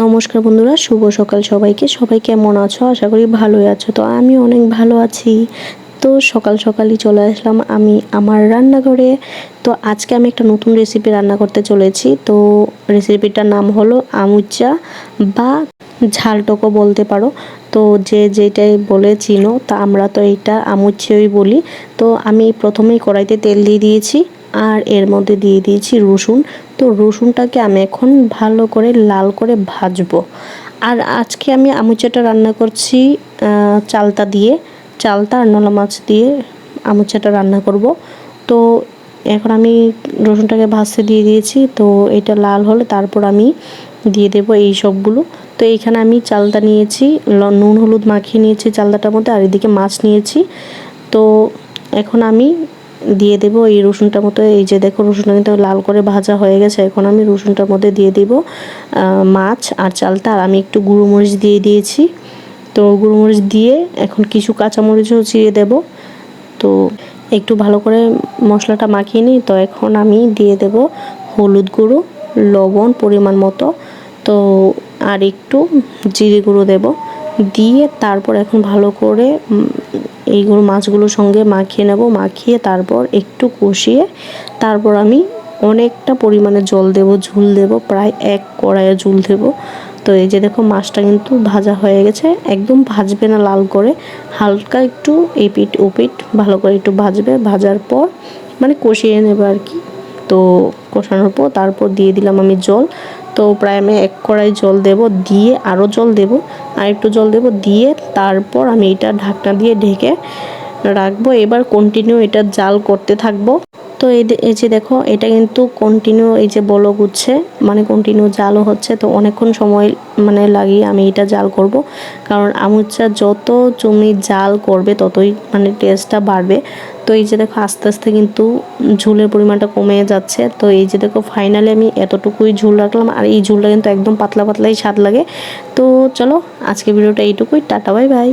নমস্কার বন্ধুরা, শুভ সকাল সবাইকে। সবাই কেমন আছো? আশা করি ভালোই আছো। তো আমি অনেক ভালো আছি। তো সকাল সকালই চলে আসলাম আমি আমার রান্নাঘরে। তো আজকে আমি একটা নতুন রেসিপি রান্না করতে চলেছি। তো রেসিপিটার নাম হলো আমুচা বা ঝালটকো বলতে পারো। তো যে যেটাই বলে চিনো, তা আমরা তো এইটা আমুচ্ছেই বলি। তো আমি প্রথমেই কড়াইতে তেল দিয়ে দিয়েছি আর এর মধ্যে দিয়ে দিয়েছি রসুন। তো রসুনটাকে আমি এখন ভালো করে লাল করে ভাজবো। আর আজকে আমি আমুচাটা রান্না করছি চালতা দিয়ে। চালতা আর নলা মাছ দিয়ে আমুচাটা রান্না করব। তো এখন আমি রসুনটাকে ভাজতে দিয়ে দিয়েছি। তো এটা লাল হলে তারপর আমি দিয়ে দেব এই সবগুলো। তো এইখানে আমি চালটা নিয়েছি নুন, হলুদ মাখিয়ে নিয়েছি চালতাটার মধ্যে। আর এদিকে মাছ নিয়েছি। তো এখন আমি দিয়ে দেব। এই রসুনটার মতো এই যে দেখো রসুনটা কিন্তু লাল করে ভাজা হয়ে গেছে। এখন আমি রসুনটার মধ্যে দিয়ে দিব মাছ আর চালটা। আর আমি একটু গুঁড়ো মরিচ দিয়ে দিয়েছি। তো গুঁড়ো মরিচ দিয়ে এখন কিছু কাঁচামরিচও চিড়ে দেব। তো একটু ভালো করে মশলাটা মাখিয়ে নিই। তো এখন আমি দিয়ে দেব হলুদ গুঁড়ো, লবণ পরিমাণ মতো। তো আর একটু জিরে গুঁড়ো দেব। দিয়ে তারপর এখন ভালো করে এইগুলো মাছগুলোর সঙ্গে মাখিয়ে নেব। মাখিয়ে তারপর একটু কষিয়ে তারপর আমি অনেকটা পরিমাণে জল দেব, ঝুল দেব, প্রায় এক কড়াইয়ে ঝুল দেব। তো এই যে দেখো মাছটা কিন্তু ভাজা হয়ে গেছে, একদম ভাজবে না লাল করে। হালকা একটু এপিট ওপিট ভালো করে একটু ভাজবে, ভাজার পর মানে কষিয়ে নেবে আর কি। তো কষানোর পর তারপর দিয়ে দিলাম আমি জল। তো প্রায় আমি এক কড়াই জল দেব, দিয়ে আরও জল দেব, আর একটু জল দেব, দিয়ে তারপর আমি এটা ঢাকনা দিয়ে ঢেকে রাখব। এবার কন্টিনিউ এটা জাল করতে থাকব। তো এই যে দেখো, এটা কিন্তু কন্টিনিউ এই যে বলক উঠছে মানে কন্টিনিউ জালও হচ্ছে, তো অনেকক্ষণ সময় মানে লাগিয়ে আমি এটা জাল করব। কারণ আমুচা যত তুমি জাল করবে, ততই মানে টেস্টটা বাড়বে। তো এই যে দেখো, আস্তে আস্তে কিন্তু ঝুলের পরিমাণটা কমে যাচ্ছে। তো এই যে দেখো ফাইনালি আমি এতটুকুই ঝুল রাখলাম, আর এই ঝুলটা কিন্তু একদম পাতলা পাতলাই স্বাদ লাগে। তো চলো আজকে ভিডিওটা এইটুকুই, টাটা বাই বাই